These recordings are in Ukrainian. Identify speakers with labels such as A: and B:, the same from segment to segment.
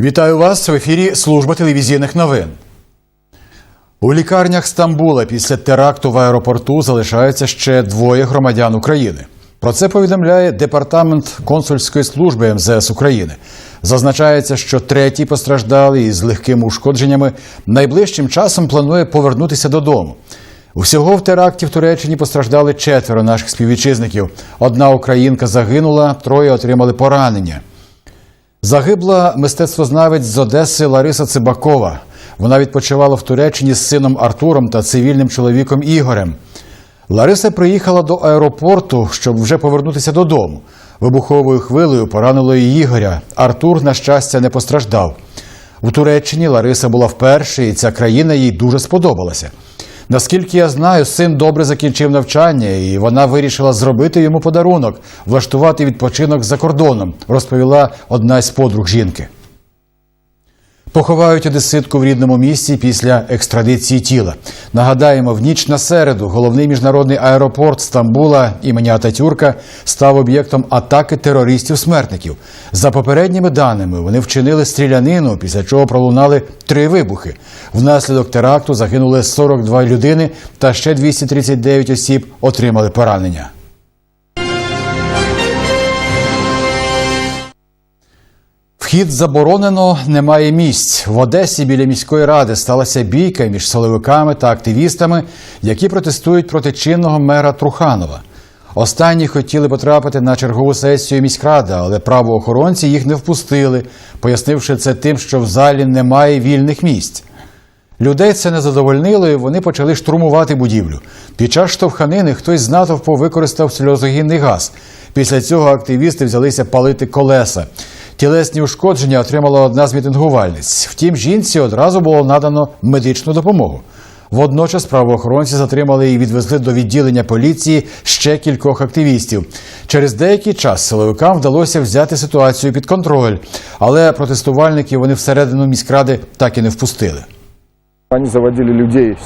A: Вітаю вас в ефірі Служба телевізійних новин. У лікарнях Стамбула після теракту в аеропорту залишаються ще двоє громадян України. Про це повідомляє департамент консульської служби МЗС України. Зазначається, що третій постраждалий із легкими ушкодженнями найближчим часом планує повернутися додому. Усього в теракті в Туреччині постраждали четверо наших співвітчизників. Одна українка загинула, троє отримали поранення. Загибла мистецтвознавець з Одеси Лариса Цибакова. Вона відпочивала в Туреччині з сином Артуром та цивільним чоловіком Ігорем. Лариса приїхала до аеропорту, щоб вже повернутися додому. Вибуховою хвилею поранило і Ігоря. Артур, на щастя, не постраждав. У Туреччині Лариса була вперше, і ця країна їй дуже сподобалася. Наскільки я знаю, син добре закінчив навчання, і вона вирішила зробити йому подарунок, влаштувати відпочинок за кордоном, розповіла одна з подруг жінки. Поховають одеситку в рідному місті після екстрадиції тіла. Нагадаємо, в ніч на середу головний міжнародний аеропорт Стамбула імені Ататюрка став об'єктом атаки терористів-смертників. За попередніми даними, вони вчинили стрілянину, після чого пролунали три вибухи. Внаслідок теракту загинули 42 людини та ще 239 осіб отримали поранення. Вхід заборонено, немає місць. В Одесі біля міської ради сталася бійка між силовиками та активістами, які протестують проти чинного мера Труханова. Останні хотіли потрапити на чергову сесію міськради, але правоохоронці їх не впустили, пояснивши це тим, що в залі немає вільних місць. Людей це не задовольнило, і вони почали штурмувати будівлю. Під час штовханини хтось з натовпу використав сльозогінний газ. Після цього активісти взялися палити колеса. Тілесні ушкодження отримала одна з мітингувальниць. Втім, жінці одразу було надано медичну допомогу. Водночас правоохоронці затримали і відвезли до відділення поліції ще кількох активістів. Через деякий час силовикам вдалося взяти ситуацію під контроль, але протестувальників вони всередину міськради так і не впустили.
B: Они заводили людей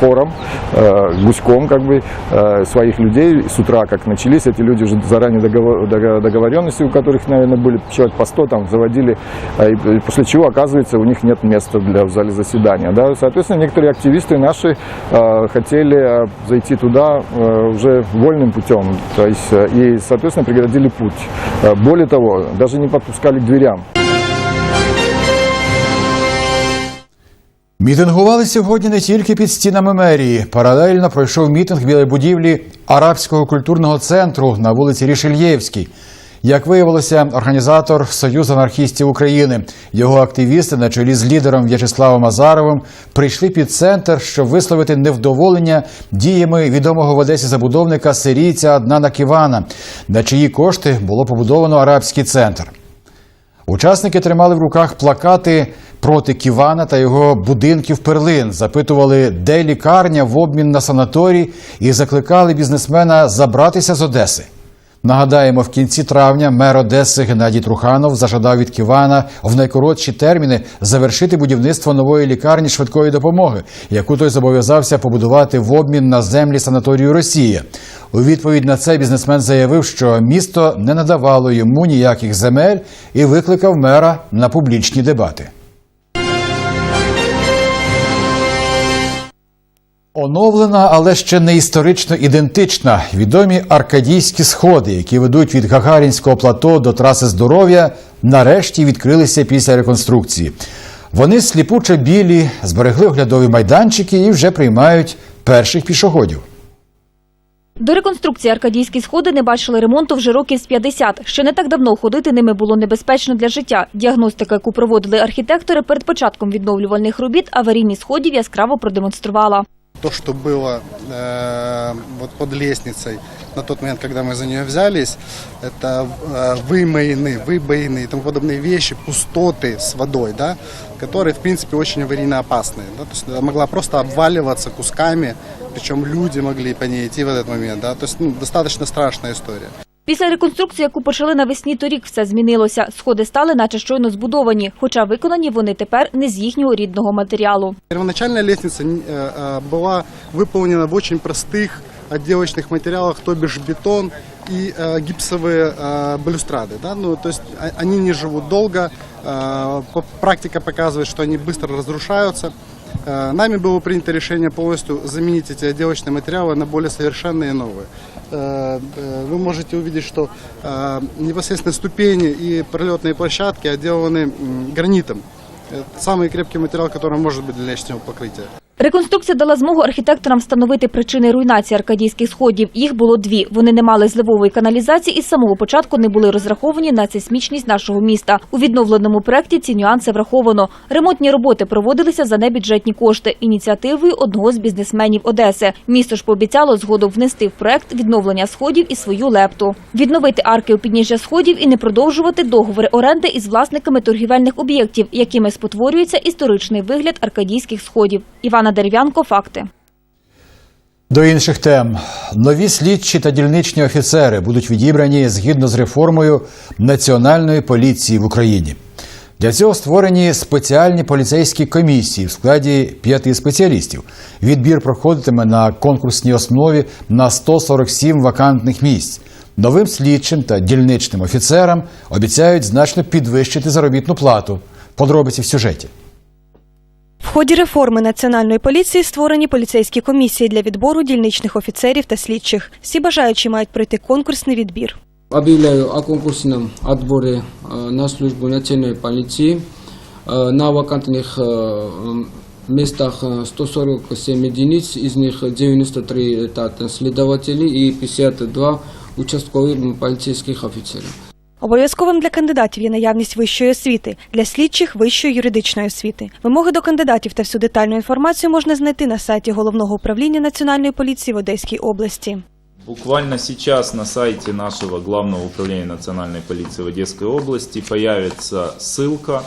B: хором, э, гуськом, как бы, э, своих людей. С утра, как начались, эти люди уже заранее договор- дого- договоренности, у которых, наверное, были человек по 100, там, заводили, э, и после чего, оказывается, у них нет места для, в зале заседания. Да? Соответственно, некоторые активисты наши э, хотели э, зайти туда э, уже вольным путем, то есть, э, и, соответственно, преградили путь. Э, более того, даже не подпускали к дверям.
A: Мітингували сьогодні не тільки під стінами мерії. Паралельно пройшов мітинг біля будівлі Арабського культурного центру на вулиці Рішельєвській. Як виявилося, організатор Союз анархістів України, його активісти на чолі з лідером В'ячеславом Азаровим прийшли під центр, щоб висловити невдоволення діями відомого в Одесі забудовника сирійця Аднана Ківана, на чиї кошти було побудовано арабський центр. Учасники тримали в руках плакати проти Ківана та його будинків перлин, запитували, де лікарня в обмін на санаторій, і закликали бізнесмена забратися з Одеси. Нагадаємо, в кінці травня мер Одеси Геннадій Труханов зажадав від Ківана в найкоротші терміни завершити будівництво нової лікарні швидкої допомоги, яку той зобов'язався побудувати в обмін на землі санаторію Росія. У відповідь на це бізнесмен заявив, що місто не надавало йому ніяких земель і викликав мера на публічні дебати. Оновлена, але ще не історично ідентична. Відомі аркадійські сходи, які ведуть від Гагарінського плато до траси здоров'я, нарешті відкрилися після реконструкції. Вони сліпуче білі, зберегли оглядові майданчики і вже приймають перших пішоходів.
C: До реконструкції аркадійські сходи не бачили ремонту вже років з 50. Ще не так давно ходити ними було небезпечно для життя. Діагностика, яку проводили архітектори перед початком відновлювальних робіт, аварійність сходів яскраво продемонструвала.
D: То, что было э, вот под лестницей на тот момент, когда мы за нее взялись, это э, вымоины, выбоины и тому подобные вещи, пустоты с водой, да, которые, в принципе, очень аварийно опасные. Да, то есть она могла просто обваливаться кусками, причем люди могли по ней идти в этот момент. Да, то есть ну, достаточно страшная история.
C: Після реконструкції, яку почали навесні торік, все змінилося. Сходи стали наче щойно збудовані, хоча виконані вони тепер не з їхнього рідного матеріалу.
D: Первоначальная лестница э, э, была выполнена в очень простых отделочных материалах, то бишь бетон и э, гипсовые э, балюстрады. Да? Ну, то есть а- они не живут долго, э, по- практика показывает, что они быстро разрушаются. Э, Нами было принято решение полностью заменить эти отделочные материалы на более совершенные и новые. Э, э, Вы можете увидеть, что э, непосредственно ступени и пролетные площадки отделаны м, гранитом. Это самый крепкий материал, который может быть для лестничного покрытия.
C: Реконструкція дала змогу архітекторам встановити причини руйнації аркадійських сходів. Їх було дві. Вони не мали зливової каналізації і з самого початку не були розраховані на сейсмічність нашого міста. У відновленому проекті ці нюанси враховано. Ремонтні роботи проводилися за небюджетні кошти ініціативою одного з бізнесменів Одеси. Місто ж пообіцяло згодом внести в проект відновлення сходів і свою лепту, відновити арки у підніжжя сходів і не продовжувати договори оренди із власниками торгівельних об'єктів, якими спотворюється історичний вигляд аркадійських сходів. Івана Дерев'янко, факти.
A: До інших тем. Нові слідчі та дільничні офіцери будуть відібрані згідно з реформою Національної поліції в Україні. Для цього створені спеціальні поліцейські комісії в складі п'яти спеціалістів. Відбір проходитиме на конкурсній основі на 147 вакантних місць. Новим слідчим та дільничним офіцерам обіцяють значно підвищити заробітну плату. Подробиці в сюжеті.
E: В ході реформи національної поліції створені поліцейські комісії для відбору дільничних офіцерів та слідчих. Всі бажаючі мають пройти конкурсний відбір.
F: Объявляю о конкурсном отборе э, на службу национальной полиции. Э, На вакантных э, м, местах э, 147 единиц, из них 93 это следователи и 52 участковых м, полицейских офицеров.
E: Обов'язковим для кандидатів є наявність вищої освіти, для слідчих вищої юридичної освіти. Вимоги до кандидатів та всю детальну інформацію можна знайти на сайті головного управління національної поліції в Одеській області.
G: Буквально сейчас на сайте нашего Главного управления национальной полиции в Одесской области появится ссылка,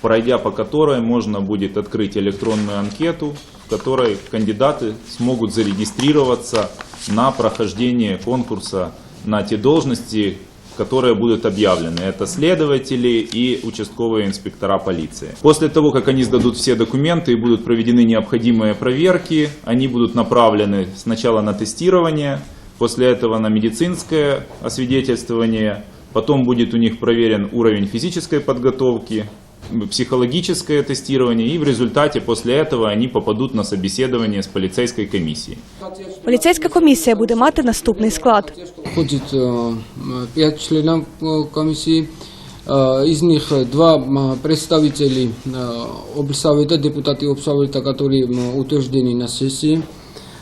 G: пройдя по которой можно будет открыть электронную анкету, в которой кандидаты смогут зарегистрироваться на прохождение конкурса на те должности, которые будут объявлены. Это следователи и участковые инспектора полиции. После того, как они сдадут все документы и будут проведены необходимые проверки, они будут направлены сначала на тестирование, после этого на медицинское освидетельствование, потом будет у них проверен уровень физической подготовки, психологическое тестирование, и в результате после этого они попадут на собеседование с полицейской комиссией.
E: Поліцейська комісія буде мати наступний склад.
F: Входит э, м, пять членов э, комиссии. Э, Из них э, два м, представителей э, облсовета, депутаты облсовета, которые м, утверждены на сессии.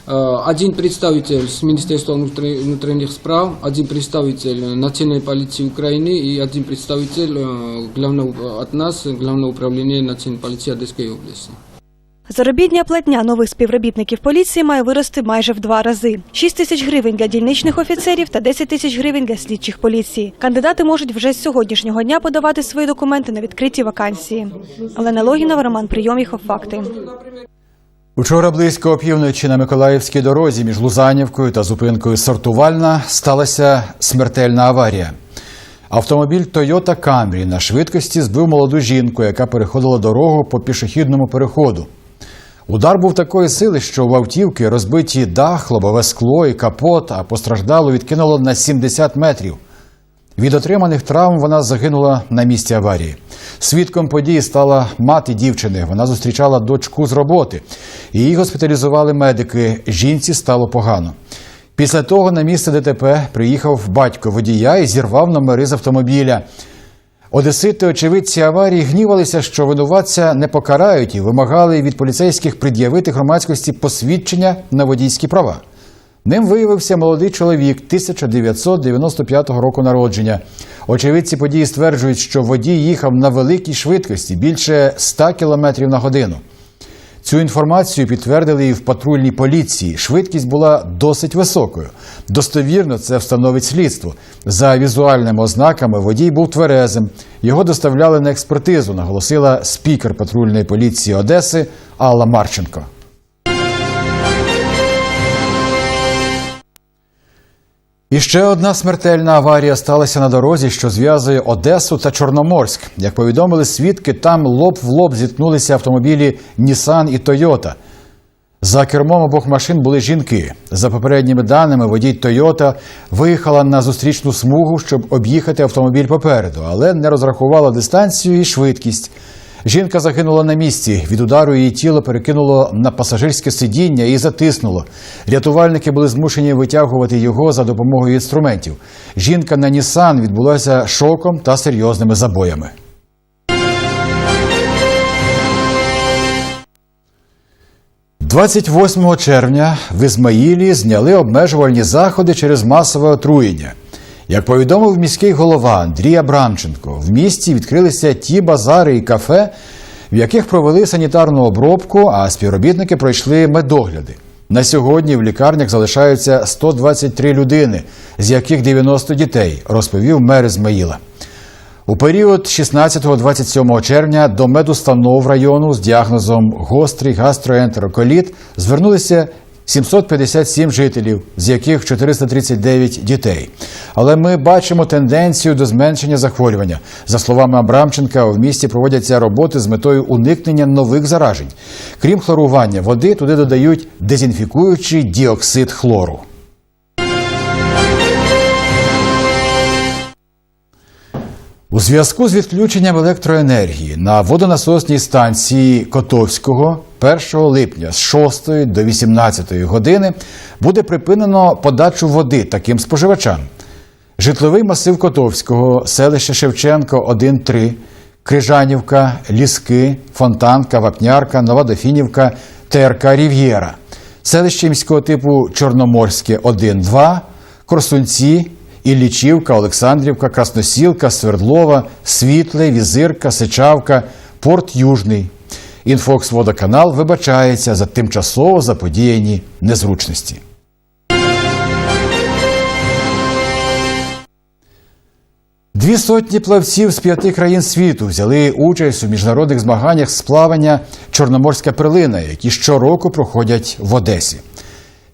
F: Э, Один представитель с Министерства внутри- внутренних справ, один представитель Национальной полиции Украины и один представитель э, главного, от нас, Главного управления Национальной полиции Одесской области.
E: Заробітня платня нових співробітників поліції має вирости майже в два рази: 6 тисяч гривень для дільничних офіцерів та 10 тисяч гривень для слідчих поліції. Кандидати можуть вже з сьогоднішнього дня подавати свої документи на відкриті вакансії. Олена Логінова, Роман Прийоміхов. Факти.
A: Учора близько опівночі на Миколаївській дорозі між Лузанівкою та зупинкою Сортувальна сталася смертельна аварія. Автомобіль Toyota Camry на швидкості збив молоду жінку, яка переходила дорогу по пішохідному переходу. Удар був такої сили, що в автівки розбиті дах, лобове скло і капот, а постраждалу відкинуло на 70 метрів. Від отриманих травм вона загинула на місці аварії. Свідком події стала мати дівчини. Вона зустрічала дочку з роботи. Її госпіталізували медики. Жінці стало погано. Після того на місце ДТП приїхав батько водія і зірвав номери з автомобіля. Одесити, очевидці аварії, гнівалися, що винуватця не покарають і вимагали від поліцейських пред'явити громадськості посвідчення на водійські права. Ним виявився молодий чоловік 1995 року народження. Очевидці події стверджують, що водій їхав на великій швидкості більше 100 км на годину. Цю інформацію підтвердили і в патрульній поліції. Швидкість була досить високою. Достовірно це встановить слідство. За візуальними ознаками водій був тверезим. Його доставляли на експертизу, наголосила спікер патрульної поліції Одеси Алла Марченко. І ще одна смертельна аварія сталася на дорозі, що зв'язує Одесу та Чорноморськ. Як повідомили свідки, там лоб в лоб зіткнулися автомобілі Нісан і Тойота. За кермом обох машин були жінки. За попередніми даними, водій Тойота виїхала на зустрічну смугу, щоб об'їхати автомобіль попереду, але не розрахувала дистанцію і швидкість. Жінка загинула на місці. Від удару її тіло перекинуло на пасажирське сидіння і затиснуло. Рятувальники були змушені витягувати його за допомогою інструментів. Жінка на Нісан відбулася шоком та серйозними забоями. – 28 червня в Ізмаїлі зняли обмежувальні заходи через масове отруєння. Як повідомив міський голова Андрій Абрамченко, в місті відкрилися ті базари і кафе, в яких провели санітарну обробку, а співробітники пройшли медогляди. На сьогодні в лікарнях залишаються 123 людини, з яких 90 дітей, розповів мер Ізмаїла. У період 16-27 червня до медустанов району з діагнозом гострий гастроентероколіт звернулися 757 жителів, з яких 439 дітей. Але ми бачимо тенденцію до зменшення захворювання. За словами Абрамченка, в місті проводяться роботи з метою уникнення нових заражень. Крім хлорування води, туди додають дезінфікуючий діоксид хлору. У зв'язку з відключенням електроенергії на водонасосній станції Котовського 1 липня з 6 до 18 години буде припинено подачу води таким споживачам. Житловий масив Котовського, селище Шевченко 1-3, Крижанівка, Ліски, Фонтанка, Вапнярка, Нова Дофінівка, ТРК Рів'єра, селище міського типу Чорноморське 1-2, Корсунці, Іллічівка, Олександрівка, Красносілка, Свердлова, Світле, Візирка, Сичавка, Порт Южний. Інфокс-водоканал вибачається за тимчасово заподіяні незручності. Дві сотні плавців з п'яти країн світу взяли участь у міжнародних змаганнях з плавання Чорноморська перлина, які щороку проходять в Одесі.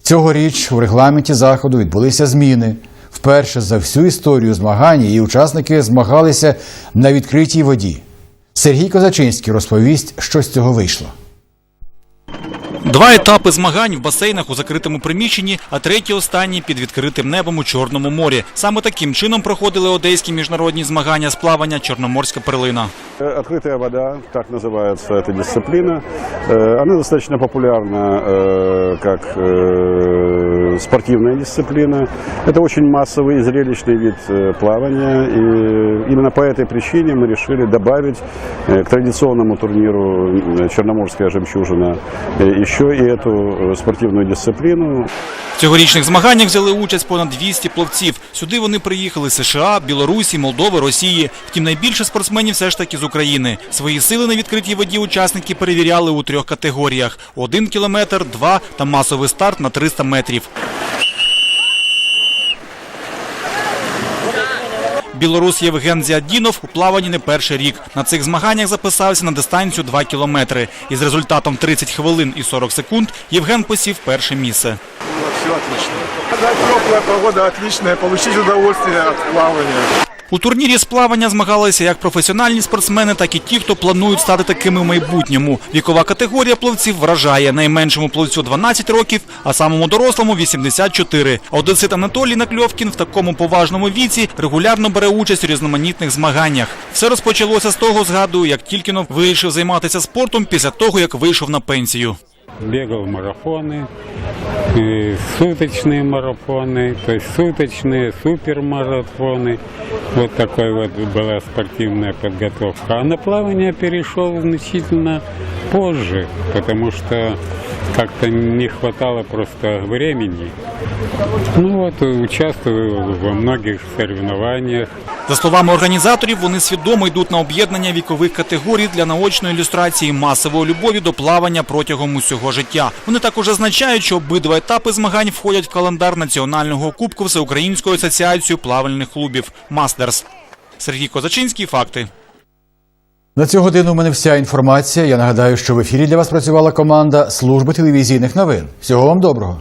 A: Цьогоріч у регламенті заходу відбулися зміни. Вперше за всю історію змагань її учасники змагалися на відкритій воді. Сергій Козачинський розповість, що з цього вийшло.
H: Два етапи змагань в басейнах у закритому приміщенні, а третій останній під відкритим небом у Чорному морі. Саме таким чином проходили одеські міжнародні змагання з плавання Чорноморська перлина.
I: Э, Открытая вода, так называется эта дисциплина, Э, она достаточно популярна э, как э, спортивная дисциплина. Это очень массовый и зрелищный вид э, плавания. И именно по этой причине мы решили добавить э, к традиционному турниру э, «Черноморская жемчужина» э, еще и і цю спортивну дисципліну.
H: В цьогорічних змаганнях взяли участь понад 200 пловців. Сюди вони приїхали з США, Білорусі, Молдови, Росії. Втім, найбільше спортсменів все ж таки з України. Свої сили на відкритій воді учасники перевіряли у трьох категоріях: один кілометр, два та масовий старт на 300 метрів. Білорус Євген Зіадінов у плаванні не перший рік. На цих змаганнях записався на дистанцію 2 кілометри. Із результатом 30 хвилин і 40 секунд Євген посів перше місце.
J: Все отлично. Теплая погода отличная, получить удовольствие от плавания.
H: У турнірі з плавання змагалися як професіональні спортсмени, так і ті, хто планують стати такими в майбутньому. Вікова категорія пловців вражає найменшому пловцю 12 років, а самому дорослому 84. А Одесит Анатолій Накльовкін в такому поважному віці регулярно бере участь у різноманітних змаганнях. Все розпочалося з того, згадую, як Тількінов вирішив займатися спортом після того, як вийшов на пенсію.
K: бегал марафоны, э, суточные марафоны, то есть суточные супермарафоны. Вот такой вот была спортивная подготовка. А на плавание перешел значительно позже, потому что как-то не хватало просто времени. Ну вот, участвую во многих соревнованиях.
H: За словами організаторів, вони свідомо йдуть на об'єднання вікових категорій для наочної ілюстрації масової любові до плавання протягом усього життя. Вони також зазначають, що обидва етапи змагань входять в календар національного кубку Всеукраїнської асоціації плавальних клубів Мастерс. Сергій Козачинський. Факти.
A: На цю годину в мене вся інформація. Я нагадаю, що в ефірі для вас працювала команда служби телевізійних новин. Всього вам доброго.